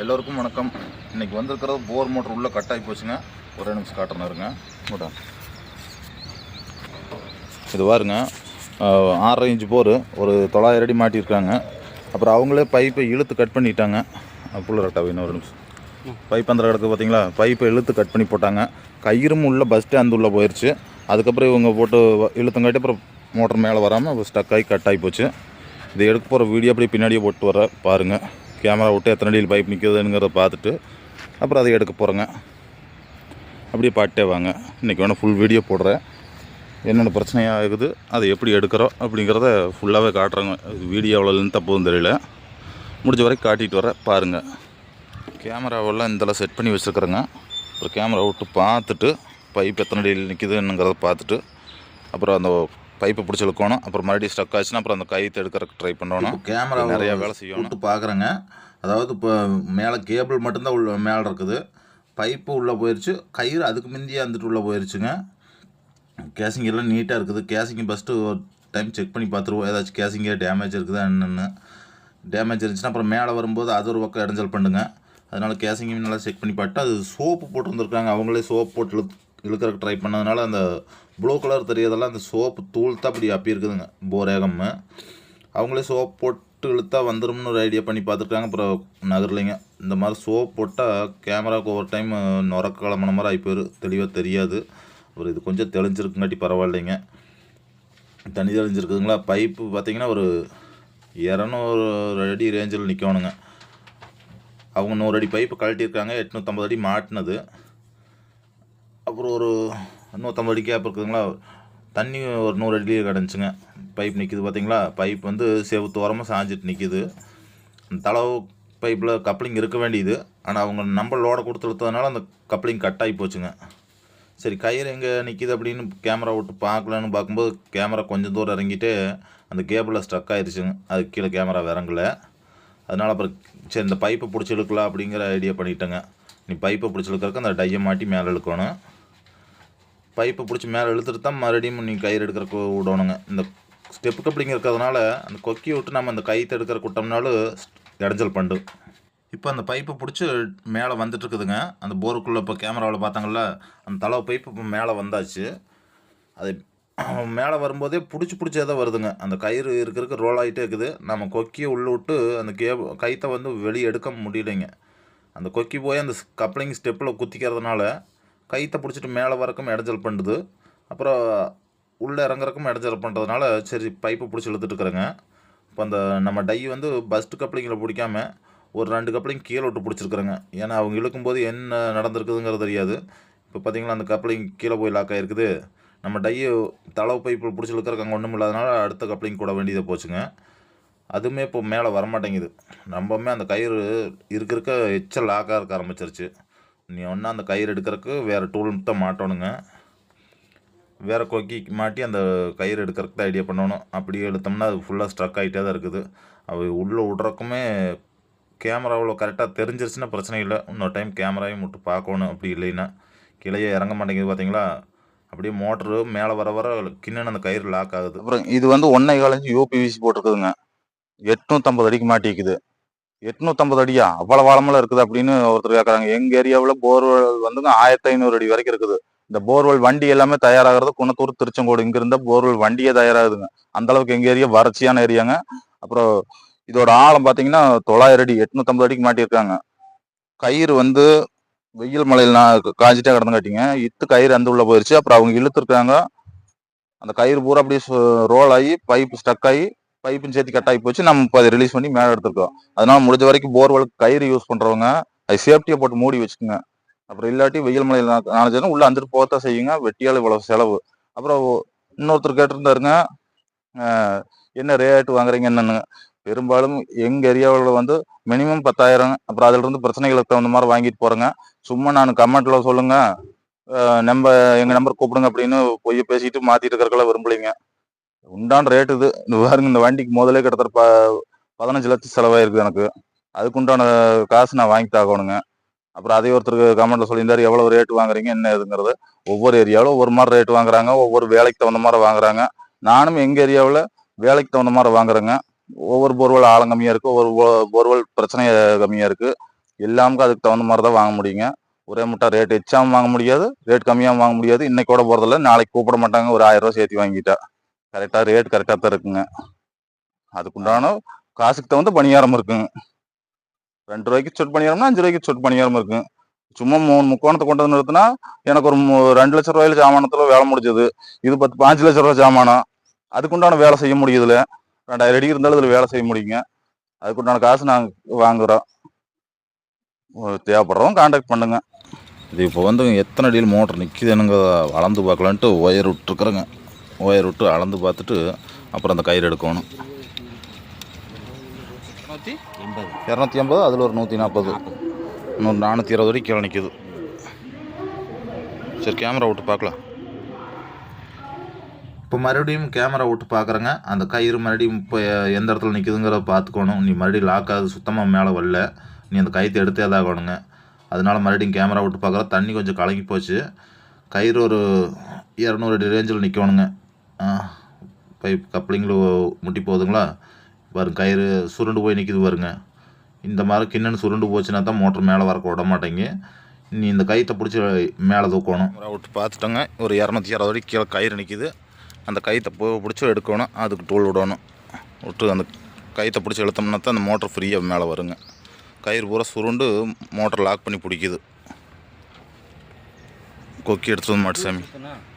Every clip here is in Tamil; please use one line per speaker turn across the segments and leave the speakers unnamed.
எல்லோருக்கும் வணக்கம். இன்றைக்கி வந்திருக்கிறது போர் மோட்டர் உள்ளே கட் ஆகி போச்சுங்க. ஒரே நிமிஷம் காட்டுறேன் இருங்க. போட்டா இது பாருங்க. ஆறரை இன்ச்சு போர். ஒரு தொள்ளாயிரம் அடி மாட்டியிருக்காங்க. அப்புறம் அவங்களே பைப்பை இழுத்து கட் பண்ணிட்டாங்க. புள்ள ரெட்டாவே இன்னொரு ஒரு நிமிஷம். பைப் அந்த கிடக்கு பார்த்தீங்களா பைப்பை இழுத்து கட் பண்ணி போட்டாங்க. கயிறும் உள்ள பஸ் ஸ்டாண்ட் உள்ளே போயிடுச்சு அதுக்கப்புறம் இவங்க போட்டு இழுத்தங்காட்டி அப்புறம் மோட்டர் மேலே வராமல் ஸ்டக் ஆகி கட் ஆகி போச்சு. இதை எடுக்க போகிற வீடியோ அப்படியே பின்னாடியே போட்டு வர பாருங்கள் கேமரா விட்டு எத்தனை அடியில் பைப் நிற்குதுங்கிறத பார்த்துட்டு அப்புறம் அதை எடுக்க போகிறேங்க அப்படியே பாட்டே வாங்க. இன்றைக்கி வேணால் ஃபுல் வீடியோ போடுறேன். என்னென்ன பிரச்சனையாக ஆகுது அதை எப்படி எடுக்கிறோம் அப்படிங்கிறத ஃபுல்லாகவே காட்டுறேங்க. வீடியோ எவ்வளோ லென்த்தாக போகுதுன்னு தெரியல. முடிஞ்ச வரைக்கும் காட்டிகிட்டு வரேன் பாருங்கள் கேமராவெல்லாம் இந்தளவு செட் பண்ணி வச்சுருக்குறேங்க. அப்புறம் கேமரா விட்டு பார்த்துட்டு பைப் எத்தனை அடியில் நிற்கிதுங்கிறத பார்த்துட்டு அப்புறம் அந்த பைப்பை பிடிச்சி இழுக்கணும். அப்புறம் மறுபடியும் ஸ்டக் ஆச்சுன்னா அப்புறம் அந்த கைத்தை எடுக்கிறதுக்கு ட்ரை பண்ணணும்.
கேமரா
நிறைய வேலை செய்யணும்.
பார்க்குறேங்க அதாவது இப்போ மேலே கேபிள் மட்டும்தான் உள்ள மேலே இருக்குது. பைப்பு உள்ளே போயிடுச்சு கயிறு அதுக்கு முந்தியே வந்துட்டு உள்ளே போயிடுச்சுங்க கேசிங் எல்லாம் நீட்டாக இருக்குது. கேசிங் ஃபஸ்ட்டு ஒரு டைம் செக் பண்ணி பார்த்துருவோம். ஏதாச்சும் கேசிங்கே டேமேஜ் இருக்குதா என்னென்னு. டேமேஜ் இருந்துச்சுன்னா அப்புறம் மேலே வரும்போது அது ஒரு பக்கம் இடைஞ்சல் பண்ணுங்க. அதனால் கேசிங்கையும் நல்லா செக் பண்ணி பார்த்து அது சோப்பு போட்டிருந்துருக்காங்க அவங்களே சோப் போட்டு இழுக்கிறக்கு ட்ரை பண்ணதுனால அந்த ப்ளூ கலர் தெரியறதெல்லாம் அந்த சோப்பு தூள் தான் அப்படி அப்பி இருக்குதுங்க. போரேகம் அவங்களே சோப் போட்டு இழுத்தா வந்துடும்னு ஒரு ஐடியா பண்ணி பார்த்துருக்காங்க. அப்புறம் நகர்லைங்க. இந்த மாதிரி சோப் போட்டால் கேமராவுக்கு ஒவ்வொரு டைம் நுரக்க கிளம்புன மாதிரி ஆகி போயிடும் தெளிவாக தெரியாது. அப்புறம் இது கொஞ்சம் தெளிஞ்சிருக்குங்காட்டி பரவாயில்லைங்க. தண்ணி தெளிஞ்சிருக்குதுங்களா? பைப்பு பார்த்தீங்கன்னா ஒரு இரநூறு அடி ரேஞ்சில் நிற்கணுங்க அவங்க நூறு அடி பைப்பு கழட்டியிருக்காங்க. எட்நூற்றம்பது அடி மாட்டினது. அப்புறம் ஒரு நூற்றம்பது அடி கேப் இருக்குதுங்களா? தண்ணி ஒரு நூறு அடியிலேயே கிடந்துச்சுங்க பைப் நிற்கிது பார்த்தீங்களா பைப் வந்து செவுத்து ஓரமாக சாஞ்சிட்டு நிற்கிது தளவு பைப்பில் கப்ளிங் இருக்க வேண்டியது. ஆனால் அவங்க நம்பர் லோடை கொடுத்துருத்ததுனால அந்த கப்ளிங் கட் ஆகி போச்சுங்க. சரி கயிறு எங்கே நிற்கிது அப்படின்னு கேமரா விட்டு பார்க்கலான்னு பார்க்கும்போது கேமரா கொஞ்சம் தூரம் இறங்கிட்டு அந்த கேபிளில் ஸ்ட்ரக் ஆயிடுச்சுங்க அதுக்கு கீழே கேமரா இறங்கலை. அதனால் அப்புறம் சரி இந்த பைப்பை பிடிச்சி இழுக்கலாம் அப்படிங்கிற ஐடியா பண்ணிட்டேங்க. நீ பைப்பை பிடிச்சி அந்த டையை மாட்டி மேலே இழுக்கணும். பைப்பை பிடிச்சி மேலே இழுத்துட்டு தான் மறுபடியும் நீ கயிறு எடுக்கிறக்கு விடணுங்க. இந்த ஸ்டெப்பு கப்ளிங் இருக்கிறதுனால அந்த கொக்கி விட்டு நம்ம அந்த கயிற்று எடுக்கிற குட்டோம்னாலும் இடைஞ்சல் பண்ணு இப்போ அந்த பைப்பை பிடிச்சி மேலே வந்துட்டு இருக்குதுங்க. அந்த போருக்குள்ளே இப்போ கேமராவில் பார்த்தாங்கல்ல அந்த தலை பைப்பு இப்போ மேலே வந்தாச்சு. அது மேலே வரும்போதே பிடிச்சி பிடிச்சே தான் வருதுங்க. அந்த கயிறு இருக்கிறதுக்கு ரோல் ஆகிட்டே இருக்குது. நம்ம கொக்கியை உள்ளே விட்டு அந்த கே கைத்தை வந்து வெளியே எடுக்க முடியலைங்க. அந்த கொக்கி போய் அந்த கப்ளிங் ஸ்டெப்பில் குத்திக்கிறதுனால கைத்தை பிடிச்சிட்டு மேலே வரக்கும் இடைஞ்சல் பண்ணுது. அப்புறம் உள்ளே இறங்குறக்கும் இடைஞ்சல் பண்ணுறதுனால சரி பைப்பை பிடிச்சி இழுத்துட்டுருக்குறேங்க இப்போ அந்த நம்ம டை வந்து பஸ்ட் கப்ளிங்கில் பிடிக்காம ஒரு ரெண்டு கப்ளிங் கீழே விட்டு பிடிச்சிருக்குறேங்க. ஏன்னா அவங்க இழுக்கும்போது என்ன நடந்திருக்குதுங்கிறது தெரியாது. இப்போ பார்த்தீங்களா அந்த கப்ளிங் கீழே போய் லாக் ஆகிருக்குது நம்ம டையை தளவு பைப்பில் பிடிச்சி இழுக்கிறக்கு அங்கே ஒன்றும் இல்லாதனால அடுத்த கப்ளிங் கூட வேண்டியதாக போச்சுங்க. அதுவுமே இப்போ மேலே வரமாட்டேங்குது. ரொம்பவுமே அந்த கயிறு இருக்க இருக்க எச்சல் லாக்காக இருக்க ஆரம்பிச்சிருச்சு. நீ ஒன்றா அந்த கயிறு எடுக்கிறதுக்கு வேறு டூல் தான் மாட்டணுங்க. வேறு கொக்கி மாட்டி அந்த கயிறு எடுக்கிறதுக்கு தான் ஐடியா பண்ணணும். அப்படியே எடுத்தோம்னா அது ஃபுல்லாக ஸ்ட்ரக் ஆகிட்டே தான் இருக்குது. அது உள்ளே விட்றக்குமே கேமராவில் கரெக்டாக தெரிஞ்சிருச்சுன்னா பிரச்சனை இல்லை. இன்னொரு டைம் கேமராவையும் விட்டு பார்க்கணும். அப்படி இல்லைன்னா கீழே இறங்க மாட்டேங்குது பார்த்தீங்களா அப்படியே மோட்ரு மேலே வர வர கிண்ணு அந்த கயிறு லாக் ஆகுது.
அப்புறம் இது வந்து ஒன்றை காலஞ்சு யூபிவிசி போட்டிருக்குதுங்க. எட்நூத்தம்பது அடிக்கு மாட்டிக்குது எட்நூத்தம்பது அடியா? அவ்வளோ ஆழமெல்லாம் இருக்குது அப்படின்னு ஒருத்தர் கேட்குறாங்க எங்கள் ஏரியாவில் போர்வெல் வந்துங்க ஆயிரத்தி ஐநூறு அடி வரைக்கும் இருக்குது. இந்த போர்வெல் வண்டி எல்லாமே தயாராகிறது குணத்தூர் திருச்செங்கோடு. இங்கிருந்த போர்வெல் வண்டியே தயாராகுதுங்க. அந்த அளவுக்கு எங்கள் ஏரியா? வறட்சியான ஏரியாங்க. அப்புறம் இதோட ஆழம் பார்த்தீங்கன்னா தொள்ளாயிரம் அடி எட்நூத்தம்பது அடிக்கு மாட்டியிருக்காங்க. கயிறு வந்து வெயில் மலையில் நான் காஞ்சிட்டே கிடந்தங்காட்டிங்க இத்து கயிறு அந்த உள்ள போயிருச்சு. அப்புறம் அவங்க இழுத்துருக்காங்க. அந்த கயிறு பூரா அப்படியே ரோல் ஆகி பைப் ஸ்டக் ஆகி பைப்பும் சேர்த்து கட் ஆகி போச்சு. நம்ம இப்போ அதை ரிலீஸ் பண்ணி மேலே எடுத்துருக்கோம். அதனால முடிஞ்ச வரைக்கும் போர்வெலுக்கு கயிறு யூஸ் பண்ணுறவங்க அது சேஃப்டியை போட்டு மூடி வச்சுக்கோங்க. அப்புறம் இல்லாட்டி வெயில் மலையில் நாளைக்கு உள்ள அந்துட்டு போகத்தான் செய்யுங்க. வெட்டியால் இவ்வளோ செலவு. அப்புறம் இன்னொருத்தர் கேட்டிருந்தாருங்க என்ன ரேட்டு வாங்குறீங்க என்னன்னு பெரும்பாலும் எங்கள் ஏரியாவில் வந்து மினிமம் பத்தாயிரம். அப்புறம் அதிலிருந்து பிரச்சனைகளுக்கு தகுந்த மாதிரி வாங்கிட்டு போகிறேங்க சும்மா நான் கமெண்ட்ல சொல்லுங்கள் நம்ம எங்கள் நம்பர் கூப்பிடுங்க அப்படின்னு பொய்ய பேசிட்டு மாற்றிட்டு இருக்கிறக்கெல்லாம் விரும்பலைங்க. உண்டான ரேட்டு இது. இந்த பாருங்க இந்த வண்டிக்கு முதலே கிட்டத்தட்ட ப- பதினஞ்சு லட்சம் செலவாயிருக்கு எனக்கு. அதுக்கு உண்டான காசு நான் வாங்கி தாக்கணுங்க அப்புறம் அதே ஒருத்தருக்கு கமெண்ட்ல சொல்லியிருந்தாரு எவ்வளோ ரேட்டு வாங்குறீங்க? என்ன இதுங்கிறது ஒவ்வொரு ஏரியாவில் ஒவ்வொரு மாதிரி ரேட்டு வாங்குறாங்க. ஒவ்வொரு வேலைக்கு தகுந்த மாதிரி வாங்குறாங்க. நானும் எங்கள் ஏரியாவில் வேலைக்கு தகுந்த மாதிரி வாங்குறேங்க. ஒவ்வொரு போர்வெல் ஆழம் கம்மியாக இருக்குது ஒவ்வொரு போர்வெல் பிரச்சனை கம்மியாக இருக்குது
எல்லாமுக்கும் அதுக்கு தகுந்த மாதிரி தான் வாங்க முடியுங்க. ஒரே முட்டா ரேட் எச்சாமல் வாங்க முடியாது. ரேட் கம்மியாகவும் வாங்க முடியாது. இன்னைக்கு கூட போகிறதில்ல நாளைக்கு கூப்பிட மாட்டாங்க. ஒரு ஆயிரம் ரூபா சேர்த்து வாங்கிட்டா. கரெக்டாக ரேட் கரெக்டாக தான் இருக்குங்க. அதுக்குண்டான காசுக்கு தகுந்த பணியாரம் இருக்குங்க ரெண்டு ரூபாய்க்கு சொட் பணியாரம்னா அஞ்சு ரூபாய்க்கு சொட் பணியாரம் இருக்குங்க சும்மா மூணு முக்கோணத்தை கொண்டு வந்து நிறுத்தினா எனக்கு ஒரு ரெண்டு லட்ச ரூபாயில சாமானத்தில் வேலை முடிஞ்சது. இது பத்து பாஞ்சு லட்ச ரூபாய் சாமானம் அதுக்குண்டான வேலை செய்ய முடியுதுல ரெண்டாயிரம் அடி இருந்தாலும் இதில் வேலை செய்ய முடியுங்க. அதுக்குண்டான காசு நாங்கள் வாங்குறோம். தேவைப்படுறோம் தேவைப்படுறவங்க கான்டாக்ட் பண்ணுங்க. இது இப்போ வந்து எத்தனை அடியில் மோட்டர் நிற்கிதுனுங்க அளந்து பார்க்கலான்ட்டு ஒயர் விட்டுருக்குறேங்க. ஒயர் விட்டு அளந்து பார்த்துட்டு அப்புறம் அந்த கயிறு எடுக்கணும். இரநூத்தி ஐம்பது அதில் ஒரு நூற்றி நாற்பது இன்னொரு நானூற்றி இருபது வரைக்கும் கீழே நிற்கிது சரி கேமரா விட்டு பார்க்கலாம்.
இப்போ மறுபடியும் கேமரா விட்டு பார்க்குறேங்க. அந்த கயிறு மறுபடியும் இப்போ எந்த இடத்துல நிற்குதுங்கிறத பார்த்துக்கணும். நீ மறுபடியும் லாக் ஆகுது சுத்தமாக மேலே வரல. நீ அந்த கயிற்று எடுத்தே தான் ஆகணுங்க. அதனால மறுபடியும் கேமரா விட்டு பார்க்குற தண்ணி கொஞ்சம் கலங்கி போச்சு. கயிறு ஒரு இரநூறு அடி ரேஞ்சில் நிற்கணுங்க பைப் கப்ளிங்கில் முட்டி போகுதுங்களா பாருங்க கயிறு சுருண்டு போய் நிற்கிது பாருங்க. இந்த மாதிரி கிண்ணன்னு சுருண்டு போச்சுன்னா தான் மோட்டர் மேலே வரக்க விட மாட்டேங்க. நீ இந்த கயிற்றை பிடிச்சி மேலே தூக்கணும்.
விட்டு பார்த்துட்டோங்க. ஒரு இரநூத்தி அறுபது வரைக்கும் கீழே கயிறு நிற்கிது அந்த கயிற்றை போ பிடிச்சி எடுக்கணும். அதுக்கு டூல் விடணும். விட்டு அந்த கயிற்றை பிடிச்சி இழுத்தோம்னா தான் அந்த மோட்டர் ஃப்ரீயாக மேலே வருங்க. கயிறு பூரா சுருண்டு மோட்டர் லாக் பண்ணி பிடிக்குது. கொக்கி எடுத்துட்டு வந்து மாட்டு சாமி
கொக்கி அந்த தலை மடக்கணும் மாட்டேன்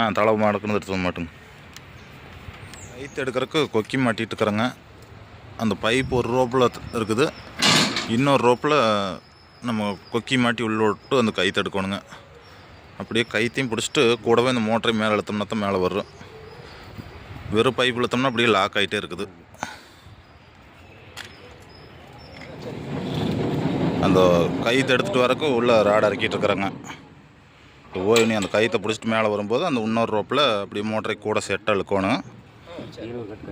ஆ தலை மாடக்குன்னு எடுத்து வந்து மாட்டுங்க எடுக்கிறதுக்கு கொக்கி மாட்டிட்டு இருக்கிறேங்க. அந்த பைப் ஒரு ரோப்பில் இருக்குது. இன்னொரு ரோப்பில் நம்ம கொக்கி மாட்டி உள்ள விட்டு அந்த கைத்து எடுக்கணுங்க. அப்படியே கைத்தையும் பிடிச்சிட்டு கூடவே இந்த மோட்டரை மேலே இழுத்தோம்னா தான் மேலே வரும் வெறும் பைப் இழுத்தோம்னா அப்படியே லாக் ஆகிட்டே இருக்குது. அந்த கைத்து எடுத்துகிட்டு வரக்கு உள்ளே ராடு இறக்கிட்டு இருக்கிறேங்க. ஓய் நீ அந்த கயிற்றை பிடிச்சிட்டு மேலே வரும்போது அந்த இன்னொரு ரோப்பில் அப்படி மோட்டரை கூட செட்டாக இழுக்கணும்.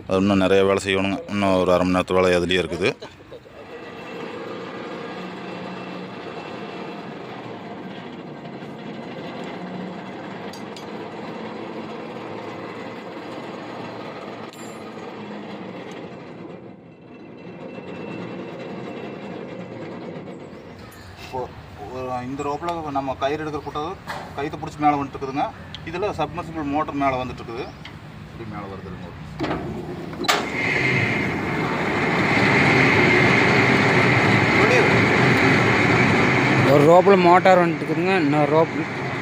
அது இன்னும் நிறைய வேலை செய்யணுங்க. இன்னும் ஒரு அரை மணி நேரத்து வேலை அதுலேயே இருக்குது. இந்த ரோப்பில் நம்ம கயிறு எடுக்கிற கூட்டது கைத்தை பிடிச்சி மேலே வந்துட்டு இருக்குதுங்க இதில் சப்மர்சிபிள் மோட்டர் மேலே வந்துட்டுருக்குது. இப்படி மேலே வருதுங்க
ஒரு ரோப்பில் மோட்டார் வந்துட்டுருக்குதுங்க. இன்னொரு ரோப்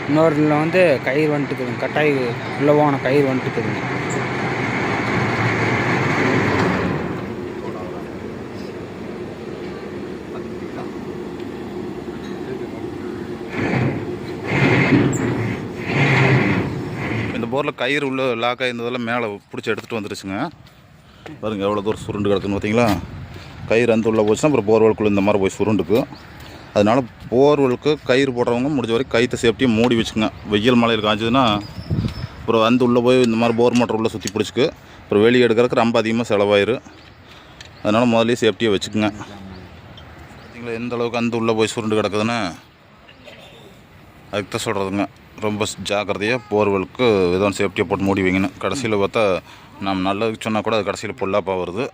இன்னொருல வந்து கயிறு வந்துட்டுருக்குதுங்க. கட்டாய் உள்ளே போன கயிறு வந்துட்டுருக்குதுங்க
இந்த போரில் கயிறு உள்ள லாக் இருந்ததெல்லாம் மேலே பிடிச்சி எடுத்துகிட்டு வந்துருச்சுங்க. பாருங்க எவ்வளோ தூரம் சுருண்டு கிடக்குன்னு பார்த்தீங்களா கயிறு அந்த உள்ளே போச்சுன்னா அப்புறம் போர்வெலுக்குள்ளே இந்த மாதிரி போய் சுருண்டுக்கு. அதனால போர்வெலுக்கு கயிறு போடுறவங்க முடிஞ்ச வரைக்கும் கயிற்று சேஃப்டியாக மூடி வச்சுங்க வெயில் மழையில் காய்ச்சதுன்னா அப்புறம் வந்து உள்ளே போய் இந்த மாதிரி போர் மோட்டர் உள்ளே சுற்றி பிடிச்சிக்கு. அப்புறம் வெளியே எடுக்கிறதுக்கு ரொம்ப அதிகமாக செலவாயிரு. அதனால் முதல்லயே சேஃப்டியாக வச்சுக்கோங்க. பார்த்தீங்களா எந்த அளவுக்கு அந்த உள்ளே போய் சுருண்டு கிடக்குதுன்னு? அதுக்கு தான் சொல்கிறதுங்க ரொம்ப ஜாக்கிரதையாக போர்வெலுக்கு ஏதோ சேஃப்டியாக போட்டு மூடி வைங்கன்னு. கடைசியில் பார்த்தா நம்ம நல்லதுக்கு சொன்னால் கூட அது கடைசியில் பொல்லாப்பாக வருது.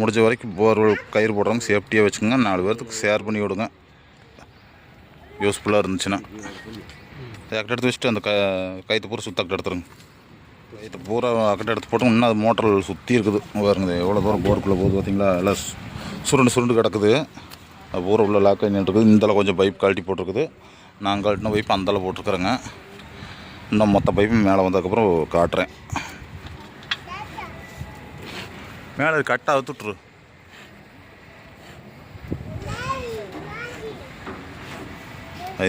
முடிஞ்ச வரைக்கும் போர்வெல் கயிறு போடுறவங்க சேஃப்டியாக வச்சுக்கோங்க. நாலு பேர்த்துக்கு ஷேர் பண்ணி விடுங்க. யூஸ்ஃபுல்லாக இருந்துச்சுன்னா. அக்கட்டை எடுத்து வச்சுட்டு அந்த க கயிற்று பூரா சுத்த அக்கட்டை எடுத்துருங்க. கயிற்று பூரா அக்கட்டை எடுத்து போட்டோம் இன்னும் அது மோட்டர் சுற்றி இருக்குது. பாருங்க எவ்வளோ தூரம் போருக்குள்ளே போகுது பார்த்தீங்களா? எல்லாம் சுருண்டு சுருண்டு கிடக்குது. அது பூரா உள்ள லாக்காக நின்றுருக்குது இந்தளவு கொஞ்சம் பைப் கழட்டி போட்டிருக்குது. நாங்கள் இன்னும் பைப் அந்தளவு போட்டிருக்குறோங்க. இன்னும் மொத்த பைப்பும் மேலே வந்ததுக்கப்புறம் காட்டுறேன். மேலே கட்டாக அவுத்துட்ரு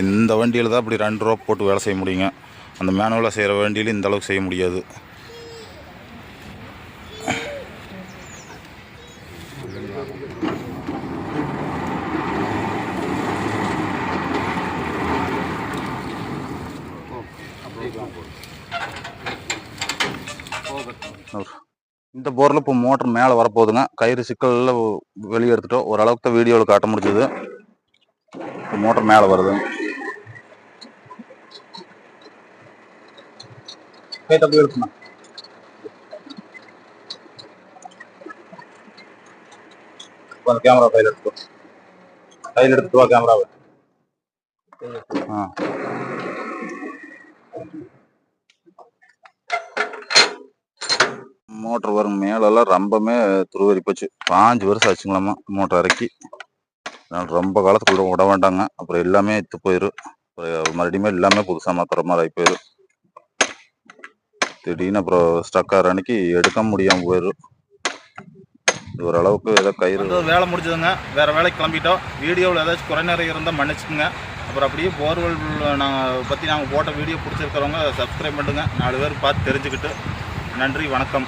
இந்த வண்டியில் தான் அப்படி ரெண்டு ரூபா போட்டு வேலை செய்ய முடியுங்க. அந்த மேனுவலாக செய்கிற வண்டியில் இந்த அளவுக்கு செய்ய முடியாது. இந்த போரில் இப்போ மோட்டர் மேலே வரப்போகுதுங்க. கயிறு சிக்கலில் வெளியே எடுத்துட்டோம் ஓரளவுக்கு தான் வீடியோவில் காட்ட முடிஞ்சது. இப்போ மோட்டர் மேலே வருது. இப்போ அந்த கேமரா கையில் எடுத்துக்கோ. கையில் எடுத்துட்டு வா கேமராவை ஆ. மோட்டர் வரும் மேலெல்லாம் ரொம்பமே துருவரி போச்சு. பாஞ்சு வருஷம் ஆச்சுங்களாமா மோட்டர் இறக்கி. அதனால ரொம்ப காலத்துக்குள்ள விட வேண்டாங்க அப்புறம் எல்லாமே இத்து போயிடும் மறுபடியுமே மறுபடியும் எல்லாமே புதுசாக மாத்துற மாதிரி ஆகி போயிடும் திடீர்னு அப்புறம் ஸ்டக் ஆகிற அன்னைக்கு எடுக்க முடியாமல் போயிடும் ஓரளவுக்கு ஏதோ கயிறு. வேலை முடிஞ்சதுங்க. வேறு வேலைக்கு கிளம்பிட்டோம். வீடியோவில் ஏதாச்சும் குறைநிறை இருந்தால் மன்னிச்சுக்குங்க. அப்புறம் அப்படியே போர்வெல் நாங்கள் பற்றி நாங்கள் போட்ட வீடியோ பிடிச்சிருக்கிறவங்க சப்ஸ்கிரைப் பண்ணுங்கள் நாலு பேர் பார்த்து தெரிஞ்சுக்கிட்டு நன்றி வணக்கம்.